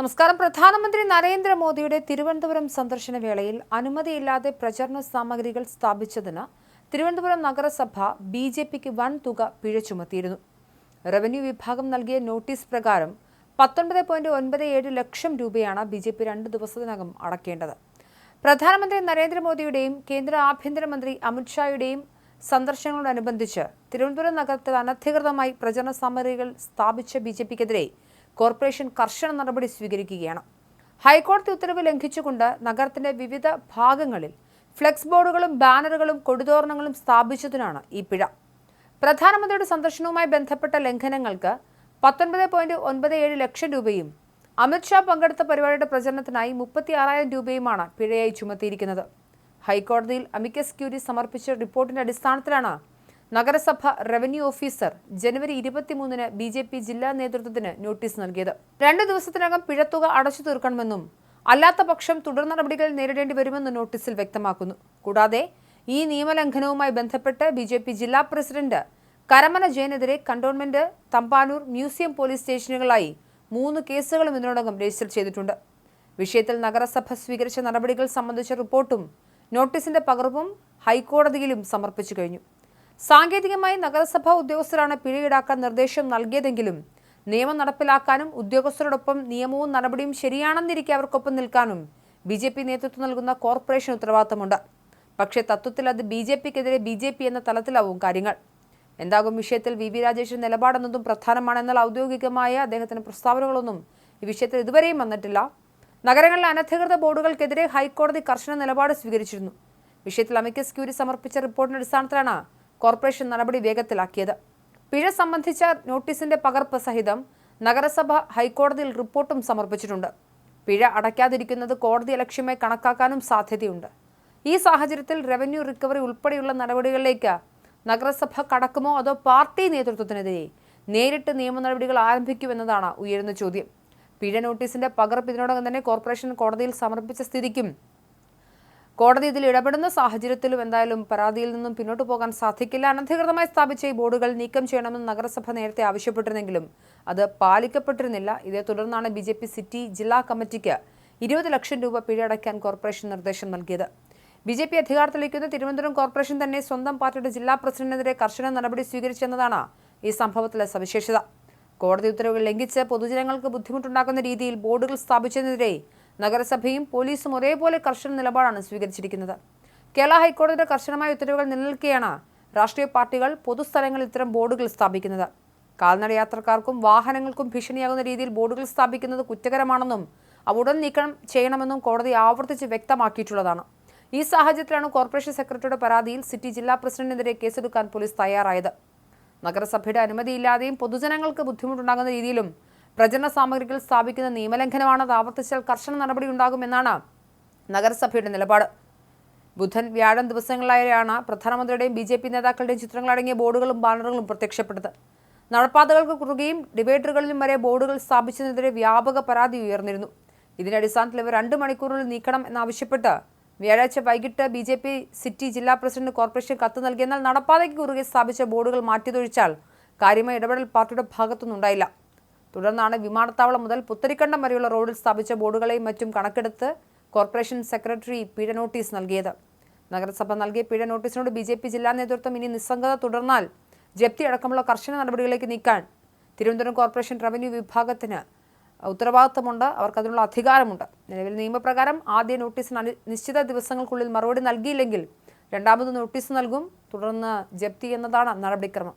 നമസ്കാരം. പ്രധാനമന്ത്രി നരേന്ദ്രമോദിയുടെ തിരുവനന്തപുരം സന്ദർശന വേളയിൽ അനുമതിയില്ലാതെ പ്രചരണ സാമഗ്രികൾ സ്ഥാപിച്ചതിന് തിരുവനന്തപുരം നഗരസഭ ബി ജെ പിക്ക് വൻ തുക പിഴ ചുമത്തിയിരുന്നു റവന്യൂ വിഭാഗം നൽകിയ നോട്ടീസ് പ്രകാരം പത്തൊൻപത് പോയിന്റ് ഒൻപത് ഏഴ് ലക്ഷം രൂപയാണ് ബി ജെ പി രണ്ട് ദിവസത്തിനകം അടക്കേണ്ടത്. പ്രധാനമന്ത്രി നരേന്ദ്രമോദിയുടെയും കേന്ദ്ര ആഭ്യന്തരമന്ത്രി അമിത്ഷായുടെയും സന്ദർശനങ്ങളോടനുബന്ധിച്ച് തിരുവനന്തപുരം നഗരത്തിൽ അനധികൃതമായി പ്രചരണ സാമഗ്രികൾ സ്ഥാപിച്ച ബി ജെ പിക്കെതിരെ കോർപ്പറേഷൻ കർശന നടപടി സ്വീകരിക്കുകയാണ്. ഹൈക്കോടതി ഉത്തരവ് ലംഘിച്ചുകൊണ്ട് നഗരത്തിന്റെ വിവിധ ഭാഗങ്ങളിൽ ഫ്ലെക്സ് ബോർഡുകളും ബാനറുകളും കൊടിതോരണങ്ങളും സ്ഥാപിച്ചതിനാണ് ഈ പിഴ. പ്രധാനമന്ത്രിയുടെ സന്ദർശനവുമായി ബന്ധപ്പെട്ട ലംഘനങ്ങൾക്ക് പത്തൊൻപത് പോയിന്റ് ഒൻപത് ഏഴ് ലക്ഷം രൂപയും അമിത്ഷാ പങ്കെടുത്ത പരിപാടിയുടെ പ്രചരണത്തിനായി മുപ്പത്തി ആറായിരം രൂപയുമാണ് പിഴയായി ചുമത്തിയിരിക്കുന്നത്. ഹൈക്കോടതിയിൽ അമിക്കസ് ക്യൂരി സമർപ്പിച്ച റിപ്പോർട്ടിന്റെ അടിസ്ഥാനത്തിലാണ് നഗരസഭ റവന്യൂ ഓഫീസർ ജനുവരി ഇരുപത്തിമൂന്നിന് ബി ജെ പി ജില്ലാ നേതൃത്വത്തിന് നോട്ടീസ് നൽകിയത്. രണ്ടു ദിവസത്തിനകം പിഴത്തുക അടച്ചു തീർക്കണമെന്നും അല്ലാത്ത പക്ഷം തുടർ നടപടികൾ നേരിടേണ്ടി വരുമെന്നും നോട്ടീസിൽ വ്യക്തമാക്കുന്നു. കൂടാതെ ഈ നിയമലംഘനവുമായി ബന്ധപ്പെട്ട് ബി ജെ പി ജില്ലാ പ്രസിഡന്റ് കരമന ജയനെതിരെ കണ്ടോൺമെന്റ് തമ്പാനൂർ മ്യൂസിയം പോലീസ് സ്റ്റേഷനുകളായി മൂന്ന് കേസുകളും ഇതിനോടകം രജിസ്റ്റർ ചെയ്തിട്ടുണ്ട്. വിഷയത്തിൽ നഗരസഭ സ്വീകരിച്ച നടപടികൾ സംബന്ധിച്ച റിപ്പോർട്ടും നോട്ടീസിന്റെ പകർപ്പും ഹൈക്കോടതിയിലും സമർപ്പിച്ചു കഴിഞ്ഞു. സാങ്കേതികമായി നഗരസഭാ ഉദ്യോഗസ്ഥരാണ് പിഴ ഈടാക്കാൻ നിർദ്ദേശം നൽകിയതെങ്കിലും നിയമം നടപ്പിലാക്കാനും ഉദ്യോഗസ്ഥരോടൊപ്പം നിയമവും നടപടിയും ശരിയാണെന്നിരിക്കെ അവർക്കൊപ്പം നിൽക്കാനും ബി ജെ പി നേതൃത്വം നൽകുന്ന കോർപ്പറേഷൻ ഉത്തരവാദിത്തമുണ്ട്. പക്ഷേ തത്വത്തിൽ അത് ബി ജെ പിക്കെതിരെ ബി ജെ പി എന്ന തലത്തിലാവും കാര്യങ്ങൾ. എന്താകും വിഷയത്തിൽ വി വി രാജേഷിന്റെ നിലപാടെന്നതും പ്രധാനമാണെന്നാൽ ഔദ്യോഗികമായ അദ്ദേഹത്തിന് പ്രസ്താവനകളൊന്നും ഈ വിഷയത്തിൽ ഇതുവരെയും വന്നിട്ടില്ല. നഗരങ്ങളിലെ അനധികൃത ബോർഡുകൾക്കെതിരെ ഹൈക്കോടതി കർശന നിലപാട് സ്വീകരിച്ചിരുന്നു. വിഷയത്തിൽ അമിക്കസ് ക്യൂരി സമർപ്പിച്ച റിപ്പോർട്ടിന്റെ അടിസ്ഥാനത്തിലാണ് കോർപ്പറേഷൻ നടപടി വേഗത്തിലാക്കിയത്. പിഴ സംബന്ധിച്ച നോട്ടീസിന്റെ പകർപ്പ് സഹിതം നഗരസഭ ഹൈക്കോടതിയിൽ റിപ്പോർട്ടും സമർപ്പിച്ചിട്ടുണ്ട്. പിഴ അടയ്ക്കാതിരിക്കുന്നത് കോടതി ലക്ഷ്യമായി കണക്കാക്കാനും സാധ്യതയുണ്ട്. ഈ സാഹചര്യത്തിൽ റവന്യൂ റിക്കവറി ഉൾപ്പെടെയുള്ള നടപടികളിലേക്ക് നഗരസഭ കടക്കുമോ അതോ പാർട്ടി നേതൃത്വത്തിനെതിരെ നേരിട്ട് നിയമ നടപടികൾ ആരംഭിക്കുമെന്നതാണ് ഉയരുന്ന ചോദ്യം. പിഴ നോട്ടീസിന്റെ പകർപ്പ് ഇതിനോടകം തന്നെ കോർപ്പറേഷൻ കോടതിയിൽ സമർപ്പിച്ച സ്ഥിതിക്കും കോടതി ഇതിൽ ഇടപെടുന്ന സാഹചര്യത്തിലും എന്തായാലും പരാതിയിൽ നിന്നും പിന്നോട്ട് പോകാൻ സാധിക്കില്ല. അനധികൃതമായി സ്ഥാപിച്ച ഈ ബോർഡുകൾ നീക്കം ചെയ്യണമെന്ന് നഗരസഭ നേരത്തെ ആവശ്യപ്പെട്ടിരുന്നെങ്കിലും അത് പാലിക്കപ്പെട്ടിരുന്നില്ല. ഇതേ തുടർന്നാണ് ബി സിറ്റി ജില്ലാ കമ്മിറ്റിക്ക് ഇരുപത് ലക്ഷം രൂപ പിഴയടയ്ക്കാൻ കോർപ്പറേഷൻ നിർദ്ദേശം നൽകിയത്. ബി ജെ പി അധികാരത്തിലേക്കുന്ന തിരുവനന്തപുരം കോർപ്പറേഷൻ തന്നെ സ്വന്തം പാർട്ടിയുടെ ജില്ലാ പ്രസിഡന്റിനെതിരെ കർശന നടപടി സ്വീകരിച്ചെന്നതാണ് ഈ സംഭവത്തിലെ സവിശേഷത. കോടതി ഉത്തരവുകൾ ലംഘിച്ച് പൊതുജനങ്ങൾക്ക് ബുദ്ധിമുട്ടുണ്ടാക്കുന്ന രീതിയിൽ ബോർഡുകൾ സ്ഥാപിച്ചതിനെതിരെ നഗരസഭയും പോലീസും ഒരേപോലെ കർശന നിലപാടാണ് സ്വീകരിച്ചിരിക്കുന്നത്. കേരള ഹൈക്കോടതിയുടെ കർശനമായ ഉത്തരവുകൾ നിലനിൽക്കെയാണ് രാഷ്ട്രീയ പാർട്ടികൾ പൊതുസ്ഥലങ്ങളിൽ ഇത്തരം ബോർഡുകൾ സ്ഥാപിക്കുന്നത്. കാൽനട യാത്രക്കാർക്കും വാഹനങ്ങൾക്കും ഭീഷണിയാകുന്ന രീതിയിൽ ബോർഡുകൾ സ്ഥാപിക്കുന്നത് കുറ്റകരമാണെന്നും അവ ഉടൻ നീക്കം ചെയ്യണമെന്നും കോടതി ആവർത്തിച്ച് വ്യക്തമാക്കിയിട്ടുള്ളതാണ്. ഈ സാഹചര്യത്തിലാണ് കോർപ്പറേഷൻ സെക്രട്ടറിയുടെ പരാതിയിൽ സിറ്റി ജില്ലാ പ്രസിഡന്റിനെതിരെ കേസെടുക്കാൻ പോലീസ് തയ്യാറായത്. നഗരസഭയുടെ അനുമതിയില്ലാതെയും പൊതുജനങ്ങൾക്ക് ബുദ്ധിമുട്ടുണ്ടാകുന്ന രീതിയിലും പ്രചരണ സാമഗ്രികൾ സ്ഥാപിക്കുന്ന നിയമലംഘനമാണ് ആവർത്തിച്ചാൽ കർശന നടപടി ഉണ്ടാകുമെന്നാണ് നഗരസഭയുടെ നിലപാട്. ബുധൻ വ്യാഴം ദിവസങ്ങളിലായാണ് പ്രധാനമന്ത്രിയുടെയും ബി ജെ പി നേതാക്കളുടെയും ചിത്രങ്ങളടങ്ങിയ ബോർഡുകളും ബാനറുകളും പ്രത്യക്ഷപ്പെട്ടത്. നടപ്പാതകൾക്ക് കുറുകെയും ഡിവൈഡറുകളിലും വരെ ബോർഡുകൾ സ്ഥാപിച്ചതിനെതിരെ വ്യാപക പരാതി ഉയർന്നിരുന്നു. ഇതിന്റെ അടിസ്ഥാനത്തിൽ ഇവ രണ്ട് മണിക്കൂറിൽ നീക്കണം എന്നാവശ്യപ്പെട്ട് വ്യാഴാഴ്ച വൈകിട്ട് ബി ജെ പി സിറ്റി ജില്ലാ പ്രസിഡന്റ് കോർപ്പറേഷൻ കത്ത് നൽകിയെന്നാൽ നടപ്പാതയ്ക്ക് കുറുകെ സ്ഥാപിച്ച ബോർഡുകൾ മാറ്റിതൊഴിച്ചാൽ കാര്യമായ ഇടപെടൽ പാർട്ടിയുടെ ഭാഗത്തുനിന്നുണ്ടായില്ല. തുടർന്നാണ് വിമാനത്താവളം മുതൽ പുത്തരിക്കണ്ടം വരെയുള്ള റോഡിൽ സ്ഥാപിച്ച ബോർഡുകളെയും മറ്റും കണക്കെടുത്ത് കോർപ്പറേഷൻ സെക്രട്ടറി പിഴ നോട്ടീസ് നൽകിയത്. നഗരസഭ നൽകിയ പിഴ നോട്ടീസിനോട് ബി ജെ പി ജില്ലാ നേതൃത്വം ഇനി നിസ്സംഗത തുടർന്നാൽ ജപ്തി അടക്കമുള്ള കർശന നടപടികളിലേക്ക് നീക്കാൻ തിരുവനന്തപുരം കോർപ്പറേഷൻ റവന്യൂ വിഭാഗത്തിന് ഉത്തരവാദിത്തമുണ്ട്. അവർക്ക് അതിനുള്ള അധികാരമുണ്ട്. നിലവിൽ നിയമപ്രകാരം ആദ്യ നോട്ടീസിന് നിശ്ചിത ദിവസങ്ങൾക്കുള്ളിൽ മറുപടി നൽകിയില്ലെങ്കിൽ രണ്ടാമത് നോട്ടീസ് നൽകും. തുടർന്ന് ജപ്തി എന്നതാണ് നടപടിക്രമം.